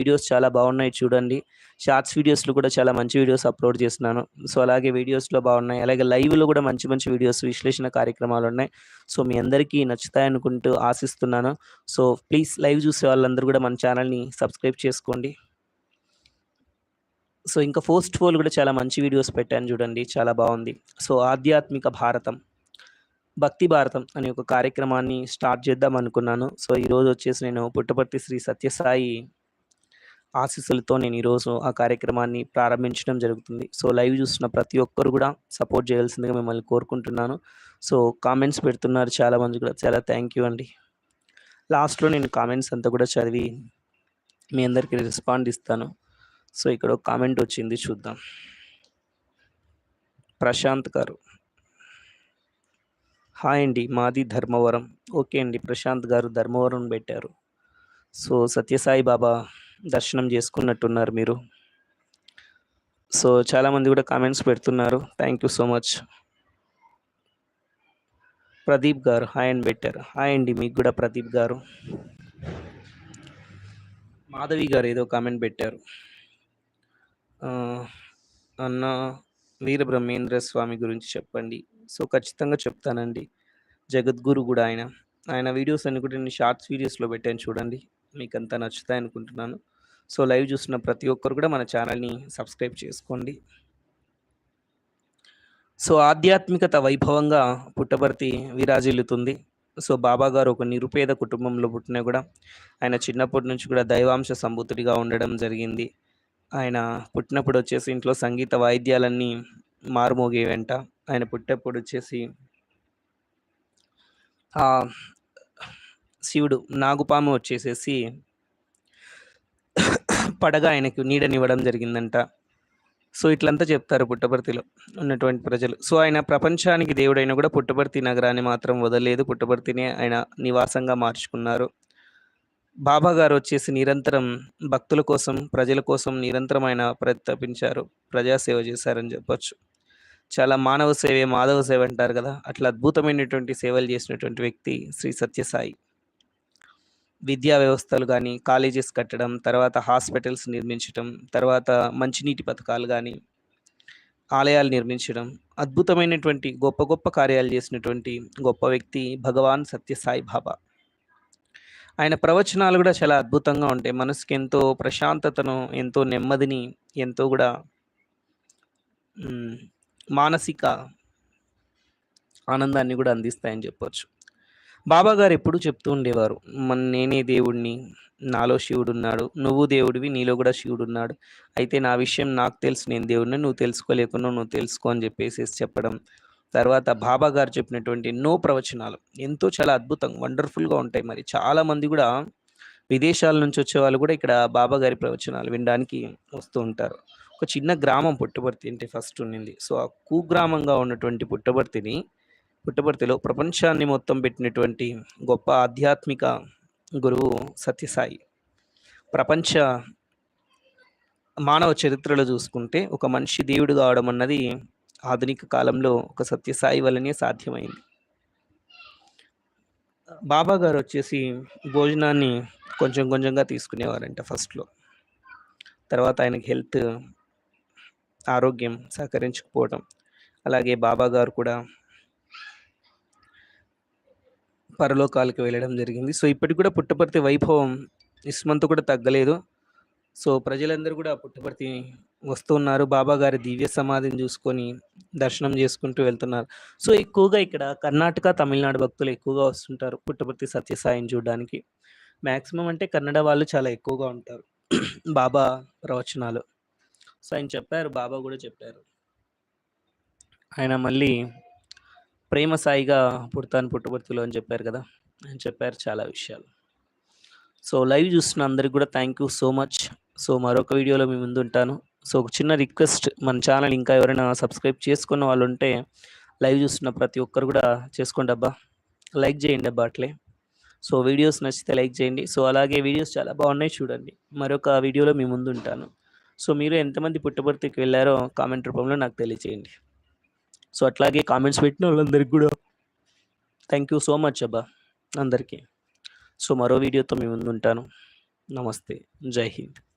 Videos చాలా బాగున్నాయి చూడండి. షార్ట్స్ వీడియోస్లో కూడా చాలా మంచి వీడియోస్ అప్లోడ్ చేస్తున్నాను. సో అలాగే వీడియోస్లో బాగున్నాయి. అలాగే లైవ్లో కూడా మంచి మంచి వీడియోస్ విశ్లేషణ కార్యక్రమాలు ఉన్నాయి. సో మీ అందరికీ నచ్చుతాయి అనుకుంటూ ఆశిస్తున్నాను. సో ప్లీజ్ లైవ్ చూసే వాళ్ళందరూ కూడా మన ఛానల్ని సబ్స్క్రైబ్ చేసుకోండి. సో ఇంకా ఫోస్ట్ ఫోల్ కూడా చాలా మంచి వీడియోస్ పెట్టాను చూడండి. చాలా బాగుంది. సో ఆధ్యాత్మిక భారతం భక్తి భారతం అనే ఒక కార్యక్రమాన్ని స్టార్ట్ చేద్దాం అనుకున్నాను సో ఈరోజు వచ్చేసి నేను పుట్టపర్తి శ్రీ సత్యసాయి ఆశీస్సులతో నేను ఈరోజు ఆ కార్యక్రమాన్ని ప్రారంభించడం జరుగుతుంది. సో లైవ్ చూస్తున్న ప్రతి ఒక్కరు కూడా సపోర్ట్ చేయాల్సిందిగా మిమ్మల్ని కోరుకుంటున్నాను. సో కామెంట్స్ పెడుతున్నారు చాలా మంది కూడా. చాలా థ్యాంక్ యూ అండి. లాస్ట్లో నేను కామెంట్స్ అంతా కూడా చదివి మీ అందరికీ రెస్పాండ్ ఇస్తాను. సో ఇక్కడ ఒక కామెంట్ వచ్చింది చూద్దాం. ప్రశాంత్ గారు. హాయ్ అండి మాది ధర్మవరం. ఓకే అండి ప్రశాంత్ గారు ధర్మవరం పెట్టారు. సో సత్యసాయి బాబా దర్శనం చేసుకున్నట్టున్నారు మీరు. సో చాలామంది కూడా కామెంట్స్ పెడుతున్నారు. Thank you so much Pradeep garu hi and పెట్టారు హాయ్ అండి మీకు కూడా ప్రదీప్ గారు. మాధవి గారు ఏదో కామెంట్ పెట్టారు. అన్న వీరబ్రహ్మేంద్ర స్వామి గురించి చెప్పండి. సో ఖచ్చితంగా చెప్తానండి. జగద్గురు కూడా ఆయన. ఆయన వీడియోస్ అన్ని కూడా నేను షార్ట్స్ వీడియోస్లో పెట్టాను చూడండి. మీకు అంతా నచ్చుతాయి అనుకుంటున్నాను సో లైవ్ చూసిన ప్రతి ఒక్కరు కూడా మన ఛానల్ని సబ్స్క్రైబ్ చేసుకోండి. సో ఆధ్యాత్మికత వైభవంగా పుట్టపర్తి విరాజిల్లుతుంది. సో బాబా గారు ఒక నిరుపేద కుటుంబంలో పుట్టినా కూడా ఆయన చిన్నప్పటి నుంచి కూడా దైవాంశ సంబుతుడిగా ఉండడం జరిగింది. ఆయన పుట్టినప్పుడు వచ్చేసి ఇంట్లో సంగీత వాయిద్యాలన్నీ మారుమోగేవంట ఆయన పుట్టేప్పుడు వచ్చేసి శివుడు నాగుపాము వచ్చేసేసి పడగా ఆయనకు నీడనివ్వడం జరిగిందంట. సో ఇట్లంతా చెప్తారు పుట్టపర్తిలో ఉన్నటువంటి ప్రజలు. సో ఆయన ప్రపంచానికి దేవుడైన కూడా పుట్టపర్తి నగరాన్ని మాత్రం వదలలేదు. పుట్టపర్తిని ఆయన నివాసంగా మార్చుకున్నారు. బాబా గారు వచ్చేసి నిరంతరం భక్తుల కోసం ప్రజల కోసం నిరంతరం ఆయన ప్రతితపించారు ప్రజాసేవ చేశారని చెప్పొచ్చు. చాలా మానవ సేవే మాధవ సేవ అంటారు కదా. అట్లా అద్భుతమైనటువంటి సేవలు చేసినటువంటి వ్యక్తి శ్రీ సత్యసాయి. విద్యా వ్యవస్థలు కానీ కాలేజెస్ కట్టడం తర్వాత హాస్పిటల్స్ నిర్మించడం తర్వాత మంచినీటి పథకాలు కానీ ఆలయాలు నిర్మించడం అద్భుతమైనటువంటి గొప్ప గొప్ప కార్యాలు చేసినటువంటి గొప్ప వ్యక్తి భగవాన్ సత్యసాయి బాబా. ఆయన ప్రవచనాలు కూడా చాలా అద్భుతంగా ఉంటాయి. మనసుకి ఎంతో ప్రశాంతతను ఎంతో నెమ్మదిని ఎంతో కూడా మానసిక ఆనందాన్ని కూడా అందిస్తాయని చెప్పవచ్చు బాబా గారు ఎప్పుడూ చెప్తూ ఉండేవారు మన నేనే దేవుడిని నాలో శివుడు ఉన్నాడు నువ్వు దేవుడివి నీలో కూడా శివుడు ఉన్నాడు అయితే నా విషయం నాకు తెలుసు నేను దేవుడిని నువ్వు తెలుసుకోలేకుండా నువ్వు తెలుసుకో అని చెప్పేసి చెప్పడం తర్వాత బాబా గారు చెప్పినటువంటి ఎన్నో ప్రవచనాలు ఎంతో చాలా అద్భుతం వండర్ఫుల్గా ఉంటాయి మరి. చాలామంది కూడా విదేశాల నుంచి వచ్చే వాళ్ళు కూడా ఇక్కడ బాబా గారి ప్రవచనాలు వినడానికి వస్తూ ఉంటారు. ఒక చిన్న గ్రామం పుట్టపర్తి అంటే ఫస్ట్ ఉండింది సో ఆ కుగ్రామంగా ఉన్నటువంటి పుట్టపర్తిని పుట్టపర్తిలో ప్రపంచాన్ని మొత్తం పెట్టినటువంటి గొప్ప ఆధ్యాత్మిక గురువు సత్యసాయి. ప్రపంచ మానవ చరిత్రలో చూసుకుంటే ఒక మనిషి దేవుడు కావడం అన్నది ఆధునిక కాలంలో ఒక సత్యసాయి వల్లనే సాధ్యమైంది. బాబా గారు వచ్చేసి భోజనాన్ని కొంచెం కొంచెంగా తీసుకునేవారంట ఫస్ట్లో. తర్వాత ఆయనకి హెల్త్ ఆరోగ్యం సహకరించకపోవడం అలాగే బాబా గారు కూడా పరలోకాలకు వెళ్ళడం జరిగింది. సో ఇప్పటికి కూడా పుట్టపర్తి వైభవం ఇస్మంత్ కూడా తగ్గలేదు. సో ప్రజలందరూ కూడా పుట్టపర్తి వస్తున్నారు బాబా గారి దివ్య సమాధిని చూసుకొని దర్శనం చేసుకుంటూ వెళ్తున్నారు. సో ఎక్కువగా ఇక్కడ కర్ణాటక తమిళనాడు భక్తులు ఎక్కువగా వస్తుంటారు పుట్టపర్తి సత్యసాయిని చూడడానికి. మ్యాక్సిమం అంటే కన్నడ వాళ్ళు చాలా ఎక్కువగా ఉంటారు బాబా ప్రవచనాలు. సో ఆయన చెప్పారు బాబా కూడా చెప్పారు. ఆయన మళ్ళీ ప్రేమ సాయిగా పుడతాను పుట్టపర్తిలో అని చెప్పారు కదా. అని చెప్పారు చాలా విషయాలు. సో లైవ్ చూస్తున్న అందరికి కూడా thank you so much so మరొక వీడియోలో మీ ముందు ఉంటాను. సో ఒక చిన్న రిక్వెస్ట్ మన ఛానల్ ఇంకా ఎవరైనా సబ్స్క్రైబ్ చేసుకున్న వాళ్ళు ఉంటే లైవ్ చూస్తున్న ప్రతి ఒక్కరు కూడా చేసుకోండి అబ్బా. లైక్ చేయండి అబ్బా అట్లే. సో వీడియోస్ నచ్చితే లైక్ చేయండి. సో అలాగే వీడియోస్ చాలా బాగున్నాయి చూడండి. మరొక వీడియోలో మీ ముందు ఉంటాను. సో మీరు ఎంతమంది పుట్టపర్తికి వెళ్ళారో కామెంట్ రూపంలో నాకు తెలియజేయండి సో అట్లాగే కామెంట్స్ పెట్టిన వాళ్ళందరికీ కూడా థ్యాంక్ యూ సో మచ్ అబ్బా అందరికీ. సో మరో వీడియోతో మీ ముందు ఉంటాను. నమస్తే. జై హింద్.